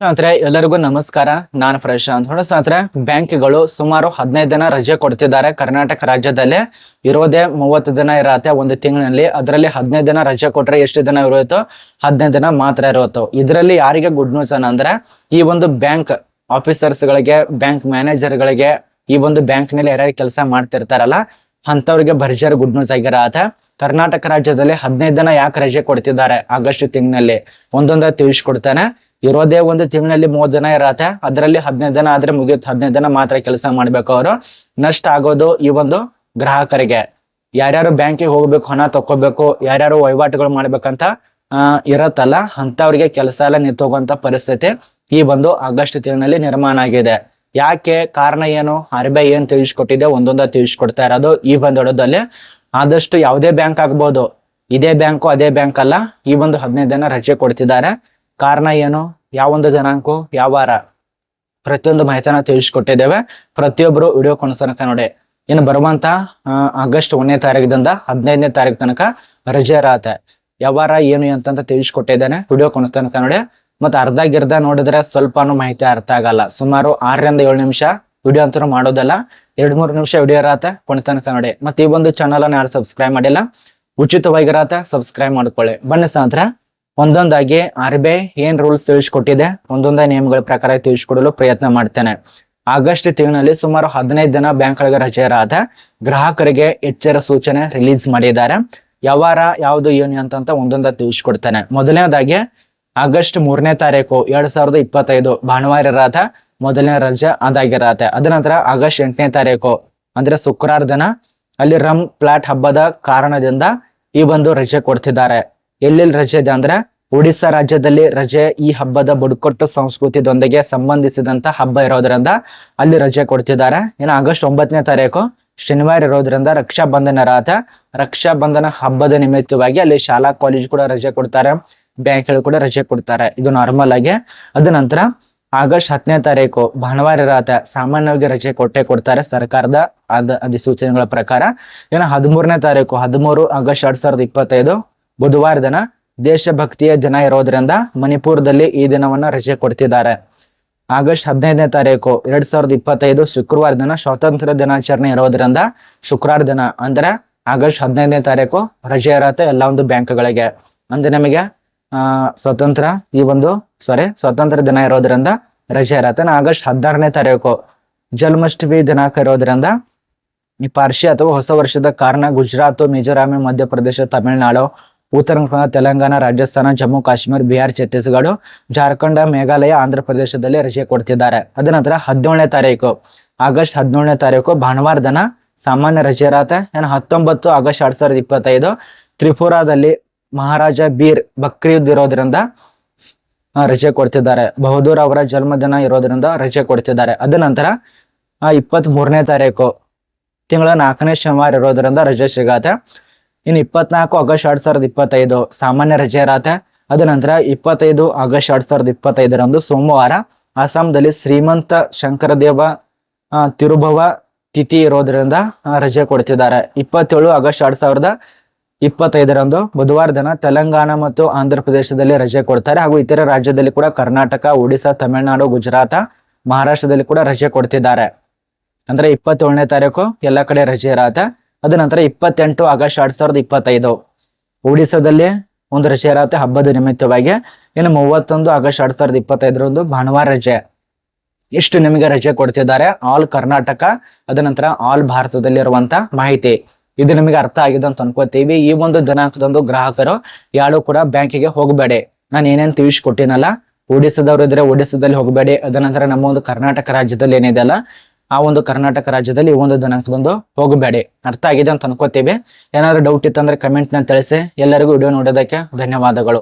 ಸ್ನೇಹಿತರೆ, ಎಲ್ಲರಿಗೂ ನಮಸ್ಕಾರ. ನಾನು ಪ್ರಶಾಂತ್. ನೋಡ ಸ್ನೇಹಿತರೆ, ಬ್ಯಾಂಕ್ಗಳು ಸುಮಾರು ಹದಿನೈದು ದಿನ ರಜೆ ಕೊಡ್ತಿದ್ದಾರೆ ಕರ್ನಾಟಕ ರಾಜ್ಯದಲ್ಲಿ. ಇರೋದೇ ಮೂವತ್ತು ದಿನ ಇರತ್ತೆ, ಒಂದು ತಿಂಗಳಲ್ಲಿ. ಅದರಲ್ಲಿ ಹದಿನೈದು ದಿನ ರಜೆ ಕೊಟ್ರೆ ಎಷ್ಟು ದಿನ ಇರುತ್ತೋ ಹದಿನೈದು ದಿನ ಮಾತ್ರ ಇರುತ್ತೋ. ಇದರಲ್ಲಿ ಯಾರಿಗೆ ಗುಡ್ ನ್ಯೂಸ್ ಅಂದ್ರೆ ಈ ಒಂದು ಬ್ಯಾಂಕ್ ಆಫೀಸರ್ಸ್ ಗಳಿಗೆ ಬ್ಯಾಂಕ್ ಮ್ಯಾನೇಜರ್ ಗಳಿಗೆ ಈ ಒಂದು ಬ್ಯಾಂಕ್ನಲ್ಲಿ ಯಾರ್ಯಾರು ಕೆಲಸ ಮಾಡ್ತಿರ್ತಾರಲ್ಲ ಅಂತವ್ರಿಗೆ ಭರ್ಜರ್ ಗುಡ್ ನ್ಯೂಸ್ ಆಗಿರತ್ತೆ. ಕರ್ನಾಟಕ ರಾಜ್ಯದಲ್ಲಿ ಹದಿನೈದು ದಿನ ಯಾಕೆ ರಜೆ ಕೊಡ್ತಿದ್ದಾರೆ ಆಗಸ್ಟ್ ತಿಂಗಳಲ್ಲಿ? ಒಂದೊಂದ ತಿಳಿಸ್ಕೊಡ್ತಾನೆ. ಇರೋದೇ ಒಂದು ತಿಂಗಳಲ್ಲಿ ಮೂವತ್ತು ಜನ ಇರತ್ತೆ. ಅದರಲ್ಲಿ ಹದಿನೈದು ಜನ ಆದ್ರೆ ಮುಗಿಯುತ್ತೆ. ಹದಿನೈದು ಜನ ಮಾತ್ರ ಕೆಲಸ ಮಾಡ್ಬೇಕು ಅವರು. ನಷ್ಟ ಆಗೋದು ಈ ಒಂದು ಗ್ರಾಹಕರಿಗೆ. ಯಾರ್ಯಾರು ಬ್ಯಾಂಕಿಗೆ ಹೋಗ್ಬೇಕು, ಹಣ ತಕ್ಕೋಬೇಕು, ಯಾರ್ಯಾರು ವಹಿವಾಟುಗಳು ಮಾಡ್ಬೇಕಂತ, ಆ, ಇರತ್ತಲ್ಲ ಅಂತವ್ರಿಗೆ ಕೆಲಸ ಎಲ್ಲ ನಿಂತೋಗುವಂತ ಪರಿಸ್ಥಿತಿ ಈ ಒಂದು ಆಗಸ್ಟ್ ತಿಂಗಳಲ್ಲಿ ನಿರ್ಮಾಣ ಆಗಿದೆ. ಯಾಕೆ ಕಾರಣ ಏನು? ಆರ್ ಬಿ ಐ ಏನ್ ತಿಳಿಸ್ಕೊಟ್ಟಿದೆ? ಒಂದೊಂದ ತಿಳಿಸ್ಕೊಡ್ತಾ ಇರೋದು ಈ ಒಂದು ಹೊಡೋದಲ್ಲಿ ಆದಷ್ಟು ಯಾವುದೇ ಬ್ಯಾಂಕ್ ಆಗ್ಬೋದು. ಇದೇ ಬ್ಯಾಂಕು ಅದೇ ಬ್ಯಾಂಕ್ ಅಲ್ಲ. ಈ ಒಂದು ಹದಿನೈದು ಜನ ರಜೆ ಕೊಡ್ತಿದ್ದಾರೆ. ಕಾರಣ ಏನು? ಯಾವ ಒಂದು ದಿನಾಂಕ ಯಾವ ವಾರ ಪ್ರತಿಯೊಂದು ಮಾಹಿತಿನ ತಿಳಿಸ್ಕೊಟ್ಟಿದ್ದೇವೆ. ಪ್ರತಿಯೊಬ್ಬರು ವಿಡಿಯೋ ತನಕ ನೋಡಿ. ಇನ್ನು ಬರುವಂತ ಆಗಸ್ಟ್ ಒಂದನೇ ತಾರೀಕದಿಂದ ಹದಿನೈದನೇ ತಾರೀಕು ತನಕ ರಜೆ ಇರತ್ತೆ. ಯಾವಾರ ಏನು ಅಂತಂತ ತಿಳಿಸ್ಕೊಟ್ಟಿದ್ದೇನೆ. ವಿಡಿಯೋ ತನಕ ನೋಡಿ. ಮತ್ತೆ ಅರ್ಧ ಗಿರ್ಧ ನೋಡಿದ್ರೆ ಸ್ವಲ್ಪನೂ ಮಾಹಿತಿ ಅರ್ಥ ಆಗಲ್ಲ. ಸುಮಾರು ಆರರಿಂದ ಏಳು ನಿಮಿಷ ವಿಡಿಯೋ ಅಂತೂ ಮಾಡೋದಲ್ಲ. ಎರಡ್ ಮೂರು ನಿಮಿಷ ವಿಡಿಯೋ ಇರತ್ತೆ ತನಕ ನೋಡಿ. ಮತ್ತೆ ಈ ಒಂದು ಚಾನಲ್ ಅನ್ನು ಯಾರು ಸಬ್ಸ್ಕ್ರೈಬ್ ಮಾಡಿಲ್ಲ, ಉಚಿತವಾಗಿರತ್ತೆ ಸಬ್ಸ್ಕ್ರೈಬ್ ಮಾಡ್ಕೊಳ್ಳಿ. ಬನ್ನಿ ಸ್ನೇಹಿತರೆ. ಒಂದೊಂದಾಗಿ ಆರ್ ಬಿ ಐ ಏನ್ ರೂಲ್ಸ್ ತಿಳಿಸ್ಕೊಟ್ಟಿದೆ, ಒಂದೊಂದೇ ನಿಯಮಗಳ ಪ್ರಕಾರ ತಿಳಿಸ್ಕೊಡಲು ಪ್ರಯತ್ನ ಮಾಡ್ತೇನೆ. ಆಗಸ್ಟ್ ತಿಂಗಳಲ್ಲಿ ಸುಮಾರು ಹದಿನೈದು ದಿನ ಬ್ಯಾಂಕ್ಗಳಿಗೆ ರಜೆ ಇರಾದ ಗ್ರಾಹಕರಿಗೆ ಎಚ್ಚರ ಸೂಚನೆ ರಿಲೀಸ್ ಮಾಡಿದ್ದಾರೆ. ಯಾವಾರ ಯಾವುದು ಏನು ಅಂತ ಒಂದೊಂದ ತಿಳಿಸ್ಕೊಡ್ತೇನೆ. ಮೊದಲನೇದಾಗಿ ಆಗಸ್ಟ್ ಮೂರನೇ ತಾರೀಕು ಎರಡ್ ಸಾವಿರದ ಇಪ್ಪತ್ತೈದು ಭಾನುವಾರ ಇರಾದ ಮೊದಲನೇ ರಜೆ ಅದಾಗಿರತ್ತೆ ಅದ ನಂತರ ಆಗಸ್ಟ್ ಎಂಟನೇ ತಾರೀಕು ಅಂದ್ರೆ ಶುಕ್ರವಾರ ದಿನ ಅಲ್ಲಿ ರಮ್ ಪ್ಲಾಟ್ ಹಬ್ಬದ ಕಾರಣದಿಂದ ಈ ಒಂದು ರಜೆ ಕೊಡ್ತಿದ್ದಾರೆ. ಎಲ್ಲೆಲ್ಲಿ ರಜೆ ಇದೆ ಅಂದ್ರೆ ಒಡಿಸ್ಸಾ ರಾಜ್ಯದಲ್ಲಿ ರಜೆ ಈ ಹಬ್ಬದ ಬುಡಕಟ್ಟು ಸಂಸ್ಕೃತಿದೊಂದಿಗೆ ಸಂಬಂಧಿಸಿದಂತ ಹಬ್ಬ ಇರೋದ್ರಿಂದ ಅಲ್ಲಿ ರಜೆ ಕೊಡ್ತಿದ್ದಾರೆ. ಇನ್ನು ಆಗಸ್ಟ್ ಒಂಬತ್ತನೇ ತಾರೀಕು ಶನಿವಾರ ಇರೋದ್ರಿಂದ ರಕ್ಷಾ ಬಂಧನ ರಾತ ರಕ್ಷಾ ಬಂಧನ ಹಬ್ಬದ ನಿಮಿತ್ತವಾಗಿ ಅಲ್ಲಿ ಶಾಲಾ, ಕಾಲೇಜ್ ಕೂಡ ರಜೆ ಕೊಡ್ತಾರೆ. ಬ್ಯಾಂಕ್ಗಳು ಕೂಡ ರಜೆ ಕೊಡ್ತಾರೆ. ಇದು ನಾರ್ಮಲ್ ಆಗಿ. ಅದ ನಂತರ ಆಗಸ್ಟ್ ಹತ್ತನೇ ತಾರೀಕು ಭಾನುವಾರ ರಾತ ಸಾಮಾನ್ಯವಾಗಿ ರಜೆ ಕೊಟ್ಟೆ ಕೊಡ್ತಾರೆ ಸರ್ಕಾರದ ಅದ ಅಧಿಸೂಚನೆಗಳ ಪ್ರಕಾರ. ಇನ್ನು ಹದಿಮೂರನೇ ತಾರೀಕು ಹದಿಮೂರು ಆಗಸ್ಟ್ ಎರಡ್ ಸಾವಿರದ ಇಪ್ಪತ್ತೈದು ಬುಧವಾರ ದಿನ ದೇಶಭಕ್ತಿಯ ದಿನ ಇರೋದ್ರಿಂದ ಮಣಿಪುರದಲ್ಲಿ ಈ ದಿನವನ್ನ ರಜೆ ಕೊಡ್ತಿದ್ದಾರೆ. ಆಗಸ್ಟ್ ಹದಿನೈದನೇ ತಾರೀಕು ಎರಡ್ ಸಾವಿರದ ಇಪ್ಪತ್ತೈದು ಶುಕ್ರವಾರ ದಿನ ಸ್ವಾತಂತ್ರ್ಯ ದಿನಾಚರಣೆ ಇರೋದ್ರಿಂದ ಶುಕ್ರವಾರ ದಿನ ಅಂದ್ರೆ ಆಗಸ್ಟ್ ಹದಿನೈದನೇ ತಾರೀಕು ರಜೆ ಇರತ್ತೆ ಎಲ್ಲ ಒಂದು ಬ್ಯಾಂಕ್ಗಳಿಗೆ. ಅಂದ್ರೆ ನಮಗೆ, ಆ ಸ್ವತಂತ್ರ ಈ ಒಂದು ಸಾರಿ ಸ್ವಾತಂತ್ರ್ಯ ದಿನ ಇರೋದ್ರಿಂದ ರಜೆ ಇರತ್ತೆ. ಆಗಸ್ಟ್ ಹದಿನಾರನೇ ತಾರೀಕು ಜನ್ಮಾಷ್ಟಮಿ ದಿನಾಂಕ ಇರೋದ್ರಿಂದ ಈ ಪಾರ್ಶಿ ಅಥವಾ ಹೊಸ ವರ್ಷದ ಕಾರಣ ಗುಜರಾತ್ ಮಿಜೋರಾಂ ಮಧ್ಯಪ್ರದೇಶ, ತಮಿಳುನಾಡು ಉತ್ತರಾಖಂಡ, ತೆಲಂಗಾಣ, ರಾಜಸ್ಥಾನ, ಜಮ್ಮು, ಕಾಶ್ಮೀರ, ಬಿಹಾರ್, ಛತ್ತೀಸ್ಗಢ, ಜಾರ್ಖಂಡ, ಮೇಘಾಲಯ, ಆಂಧ್ರ ಪ್ರದೇಶದಲ್ಲಿ ರಜೆ ಕೊಡ್ತಿದ್ದಾರೆ. ಅದ ನಂತರ ಹದಿನೇಳನೇ ತಾರೀಕು. ಆಗಸ್ಟ್ ಹದಿನೇಳನೇ ತಾರೀಕು ಭಾನುವಾರ ದಿನ ಸಾಮಾನ್ಯ ರಜೆ ಇರತ್ತೆ. ಏನು ಹತ್ತೊಂಬತ್ತು ಆಗಸ್ಟ್ ಎರಡ್ ಸಾವಿರದ ಇಪ್ಪತ್ತೈದು ತ್ರಿಪುರಾದಲ್ಲಿ ಮಹಾರಾಜ ಬೀರ್ ಬಕ್ರೀದ್ ಇರೋದ್ರಿಂದ ರಜೆ ಕೊಡ್ತಿದ್ದಾರೆ. ಬಹದ್ದೂರ್ ಅವರ ಜನ್ಮದಿನ ಇರೋದ್ರಿಂದ ರಜೆ ಕೊಡ್ತಿದ್ದಾರೆ. ಅದ ನಂತರ ಇಪ್ಪತ್ತ್ ಮೂರನೇ ತಾರೀಕು ತಿಂಗಳ ನಾಲ್ಕನೇ ಶನಿವಾರ ಇರೋದ್ರಿಂದ ರಜೆ ಸಿಗತ್ತೆ. ಇನ್ನು ಇಪ್ಪತ್ನಾಲ್ಕು ಆಗಸ್ಟ್ ಎರಡ್ ಸಾವಿರದ ಇಪ್ಪತ್ತೈದು ಸಾಮಾನ್ಯ ರಜೆ ಇರತ್ತೆ. ಅದ ನಂತರ ಇಪ್ಪತ್ತೈದು ಆಗಸ್ಟ್ ಎರಡ್ ಸಾವಿರದ ಇಪ್ಪತ್ತೈದರಂದು ಸೋಮವಾರ ಅಸ್ಸಾಂದಲ್ಲಿ ಶ್ರೀಮಂತ ಶಂಕರದೇವ ತಿರುಭವ ತಿಥಿ ಇರೋದ್ರಿಂದ ರಜೆ ಕೊಡ್ತಿದ್ದಾರೆ. ಇಪ್ಪತ್ತೇಳು ಆಗಸ್ಟ್ ಎರಡ್ ಸಾವಿರದ ಇಪ್ಪತ್ತೈದರಂದು ಬುಧವಾರ ದಿನ ತೆಲಂಗಾಣ ಮತ್ತು ಆಂಧ್ರ ಪ್ರದೇಶದಲ್ಲಿ ರಜೆ ಕೊಡ್ತಾರೆ. ಹಾಗೂ ಇತರ ರಾಜ್ಯದಲ್ಲಿ ಕೂಡ ಕರ್ನಾಟಕ, ಒಡಿಶಾ, ತಮಿಳುನಾಡು, ಗುಜರಾತ, ಮಹಾರಾಷ್ಟ್ರದಲ್ಲಿ ಕೂಡ ರಜೆ ಕೊಡ್ತಿದ್ದಾರೆ. ಅಂದ್ರೆ ಇಪ್ಪತ್ತೇಳನೇ ತಾರೀಕು ಎಲ್ಲ ಕಡೆ ರಜೆ ಇರತ್ತೆ. ಅದ ನಂತರ ಇಪ್ಪತ್ತೆಂಟು ಆಗಸ್ಟ್ ಎರಡ್ ಸಾವಿರದ ಇಪ್ಪತ್ತೈದು. ಒಡಿಶಾದಲ್ಲಿ ಒಂದು ರಜೆ ಇರತ್ತೆ, ಹಬ್ಬದ ನಿಮಿತ್ತವಾಗಿ. ಇನ್ನು ಮೂವತ್ತೊಂದು ಆಗಸ್ಟ್ ಎರಡ್ ಸಾವಿರದ ಇಪ್ಪತ್ತೈದರಂದು ಭಾನುವಾರ ರಜೆ. ಎಷ್ಟು ನಿಮಗೆ ರಜೆ ಕೊಡ್ತಿದ್ದಾರೆ? ಆಲ್ ಕರ್ನಾಟಕ, ಅದ ನಂತರ ಆಲ್ ಭಾರತದಲ್ಲಿರುವಂತ ಮಾಹಿತಿ. ಇದು ನಿಮಗೆ ಅರ್ಥ ಆಗಿದೆ ಅಂತ ಅನ್ಕೋತೀವಿ ಈ ಒಂದು ದಿನಾಂಕದಂದು ಗ್ರಾಹಕರು ಯಾರು ಕೂಡ ಬ್ಯಾಂಕಿಗೆ ಹೋಗಬೇಡಿ. ನಾನು ಏನೇನು ತಿಳಿಸ್ಕೊಟ್ಟಿನಲ್ಲ ಒಡಿಸ್ಸಾದವ್ರು ಇದ್ರೆ ಒಡಿಸ್ಸಾದಲ್ಲಿ ಹೋಗಬೇಡಿ. ಅದ ನಂತರ ನಮ್ಮ ಒಂದು ಕರ್ನಾಟಕ ರಾಜ್ಯದಲ್ಲಿ ಏನಿದೆ ಅಲ್ಲ ಆ ಒಂದು ಕರ್ನಾಟಕ ರಾಜ್ಯದಲ್ಲಿ ಈ ಒಂದು ಹೋಗಬೇಡಿ. ಅರ್ಥ ಆಗಿದೆ ಅಂತ ಅನ್ಕೋತೀವಿ. ಏನಾದ್ರು ಡೌಟ್ ಇತ್ತಂದ್ರೆ ಕಮೆಂಟ್ನ ತಿಳಿಸಿ. ಎಲ್ಲರಿಗೂ ವಿಡಿಯೋ ನೋಡೋದಕ್ಕೆ ಧನ್ಯವಾದಗಳು.